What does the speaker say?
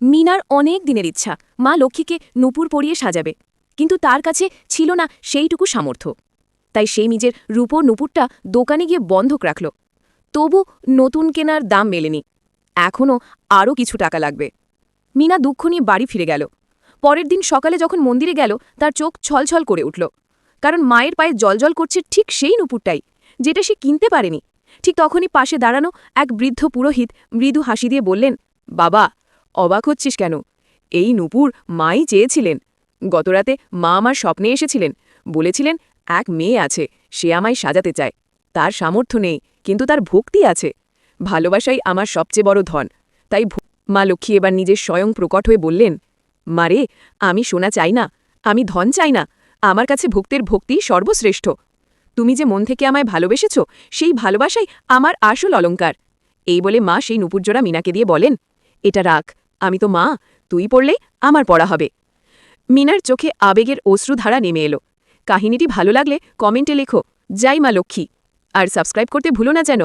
মিনার অনেক দিনের ইচ্ছা। মা লক্ষ্মীকে নুপুর পরিয়ে সাজাবে। কিন্তু তার কাছে ছিল না সেইটুকু সামর্থ্য। তাই সেই নিজের রূপোর নুপুরটা দোকানে গিয়ে বন্ধক রাখল। তবু নতুন কেনার দাম মেলেনি। এখনও আরও কিছু টাকা লাগবে। মিনা দুঃখ নিয়ে বাড়ি ফিরে গেল। পরের দিন সকালে যখন মন্দিরে গেল, তার চোখ ছলছল করে উঠল। কারণ মায়ের পায়ে জলজল করছে ঠিক সেই নুপুরটাই, যেটা সে কিনতে পারেনি। ঠিক তখনই পাশে দাঁড়ানো এক বৃদ্ধ পুরোহিত মৃদু হাসি দিয়ে বললেন, বাবা অবাক হচ্ছিস কেন? এই নুপুর মাই চেয়েছিলেন। গতরাতে মা আমার স্বপ্নে এসেছিলেন। বলেছিলেন, এক মেয়ে আছে, সে আমায় সাজাতে চায়। তার সামর্থ্য নেই, কিন্তু তার ভক্তি আছে। ভালোবাসাই আমার সবচেয়ে বড় ধন। তাই মা লক্ষ্মী এবার নিজের স্বয়ং প্রকট হয়ে বললেন মারে আমি সোনা চাই না, আমি ধন চাই না। আমার কাছে ভক্তের ভক্তি সর্বশ্রেষ্ঠ। তুমি যে মন থেকে আমায় ভালোবেসেছ, সেই ভালোবাসাই আমার আসল অলঙ্কার এই বলে মা সেই নুপুরজোড়া মিনাকে দিয়ে বলেন এটা রাখ, আমি তো মা, তুই পড়লে আমার পড়া হবে। মিনার চোখে আবেগের অশ্রুধারা নেমে এলো। কাহিনীটি ভালো লাগলে কমেন্টে লেখো, যাই মা লক্ষ্মী, আর সাবস্ক্রাইব করতে ভুলো না যেন।